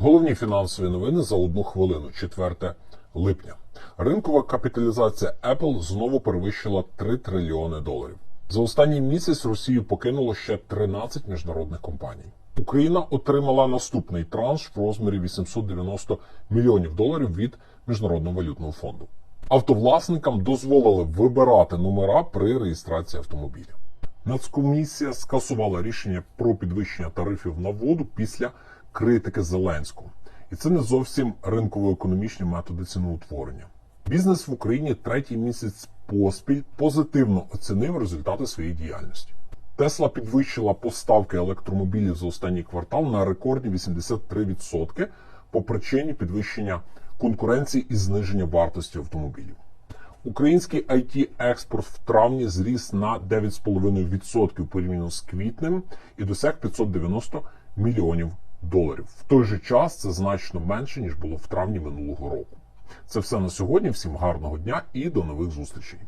Головні фінансові новини за одну хвилину, 4 липня. Ринкова капіталізація Apple знову перевищила 3 трильйони доларів. За останній місяць Росію покинуло ще 13 міжнародних компаній. Україна отримала наступний транш в розмірі 890 мільйонів доларів від Міжнародного валютного фонду. Автовласникам дозволили вибирати номера при реєстрації автомобіля. Нацкомісія скасувала рішення про підвищення тарифів на воду після критики Зеленського. І це не зовсім ринково-економічні методи ціноутворення. Бізнес в Україні третій місяць поспіль позитивно оцінив результати своєї діяльності. Тесла підвищила поставки електромобілів за останній квартал на рекордні 83% по причині підвищення конкуренції і зниження вартості автомобілів. Український it експорт в травні зріс на 9,5% порівняно з квітнем і досяг 590 мільйонів доларів. В той же час це значно менше ніж було в травні минулого року. Це все на сьогодні. Всім гарного дня і до нових зустрічей.